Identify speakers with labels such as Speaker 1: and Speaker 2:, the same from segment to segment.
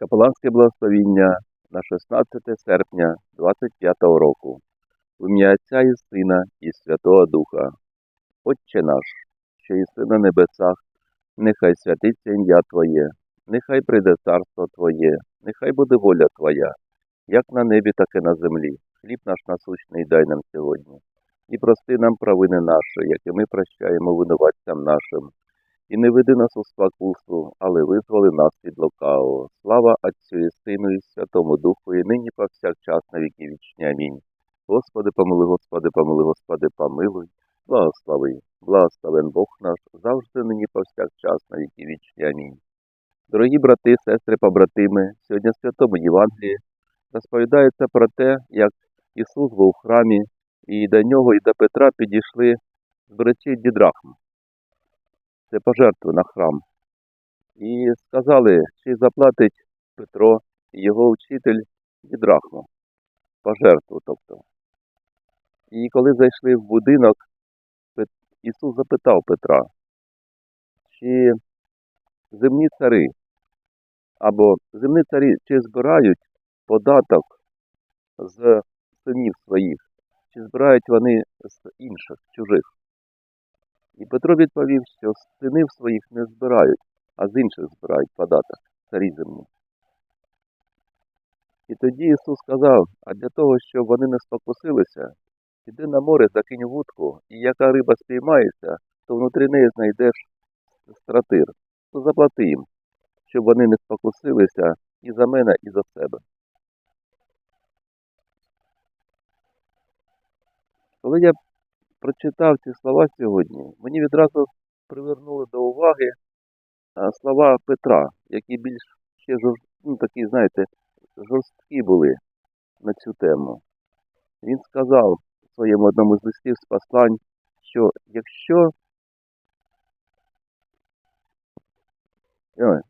Speaker 1: Капеланське благословіння на 16 серпня 25 року. В ім'я Отця і Сина і Святого Духа. Отче наш, що єси на небесах, нехай святиться ім'я Твоє, нехай прийде царство Твоє, нехай буде воля Твоя, як на небі, так і на землі. Хліб наш насущний дай нам сьогодні. І прости нам провини наші, які ми прощаємо винуватцям нашим. І не веди нас у спокусу, але визволи нас від лукавого. Слава Отцю і Сину і Святому Духу, і нині повсякчас на віки вічні. Амінь. Господи, помилуй, Господи, помилуй, Господи, помилуй, благослови, благословен Бог наш, завжди нині повсякчас на віки вічні. Амінь. Дорогі брати, сестри, побратими, сьогодні в Святому Євангелії розповідається про те, як Ісус був в храмі, і до нього і до Петра підійшли збирачі дідрахм. Це пожертви на храм. І сказали, чи заплатить Петро і його вчитель дідрахму. Пожертву, тобто. І коли зайшли в будинок, Ісус запитав Петра, чи земні цари або земні царі чи збирають податок з синів своїх, чи збирають вони з інших, чужих. І Петро відповів, що синів своїх не збирають, а з інших збирають податок, царі земні. І тоді Ісус сказав, а для того, щоб вони не спокусилися, іди на море, закинь вудку, і яка риба спіймається, то внутрі неї знайдеш стратир, то заплати їм, щоб вони не спокусилися і за мене, і за себе. Коли я прочитав ці слова сьогодні, мені відразу привернули до уваги слова Петра, які більш ще ну, такі, знаєте, жорсткі були на цю тему. Він сказав у своєму одному з листів з послань, що якщо Ой,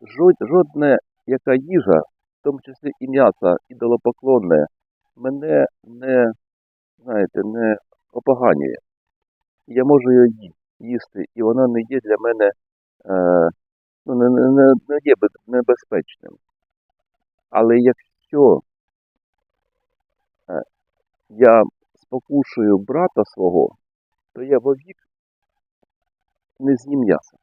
Speaker 1: жод- жодне яка їжа, в тому числі і м'ясо ідолопоклонне, мене не, знаєте, не опоганює. Я можу її їсти, і вона не є для мене е, ну, не, не, не, є небезпечним. Але якщо е, я спокушую брата свого, то я вовік не з'їм м'яса.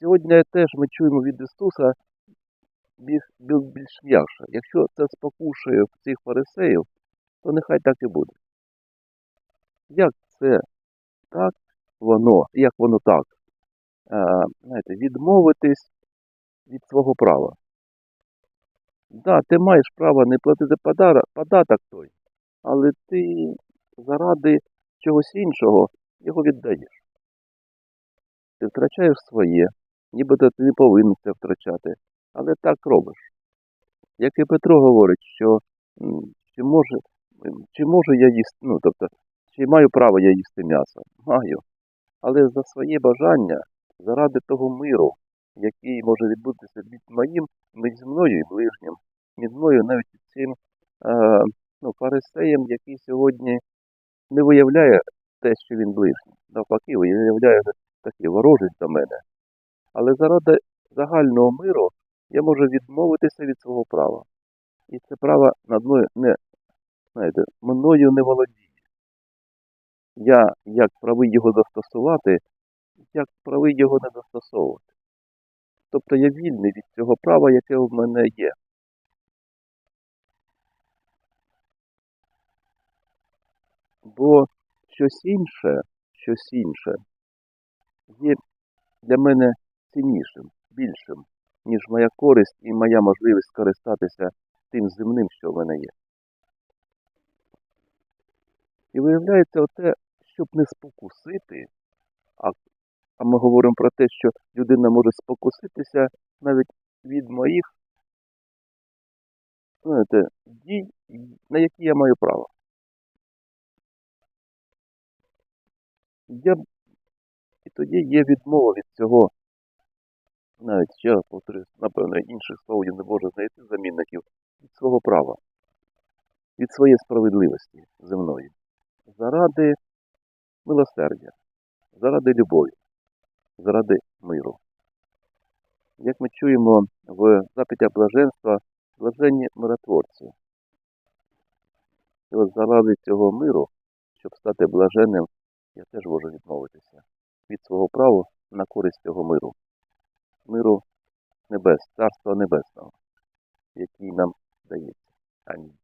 Speaker 1: Сьогодні теж ми чуємо від Ісуса більш, більш, м'якше. Якщо це спокушує цих фарисеїв, то нехай так і буде. Як це так воно, як воно так? Е, знаєте, відмовитись від свого права. Да, ти маєш право не платити податок той, але ти заради чогось іншого його віддаєш. Ти втрачаєш своє, нібито ти не повинен це втрачати, але так робиш. Як і Петро говорить, що чи може, чи можу я їсти, ну тобто, чи маю право я їсти м'ясо? Маю. Але за своє бажання, заради того миру, який може відбутися між моїм, між мною і ближнім, між мною навіть цим е, ну, фарисеєм, який сьогодні не виявляє те, що він ближній. Навпаки, виявляє такий ворожість до мене. Але заради загального миру я можу відмовитися від свого права. І це право над мною не, знаєте, мною не володіє. Я як правий його застосувати, як правий його не застосовувати. Тобто я вільний від цього права, яке в мене є. Бо щось інше, щось інше є для мене ціннішим, більшим, ніж моя користь і моя можливість скористатися тим земним, що в мене є. І виявляється, оте, щоб не спокусити, а, а ми говоримо про те, що людина може спокуситися навіть від моїх знаєте, дій, на які я маю право. Я, і тоді є відмова від цього, навіть ще раз повторюсь, напевно, інших слов я не можу знайти замінників, від свого права, від своєї справедливості земної, заради милосердя, заради любові, заради миру. Як ми чуємо в запиті блаженства, блаженні миротворці. І от заради цього миру, щоб стати блаженним, я теж можу відмовитися від свого права на користь цього миру. Миру небес, царства небесного, який нам дається. Амінь.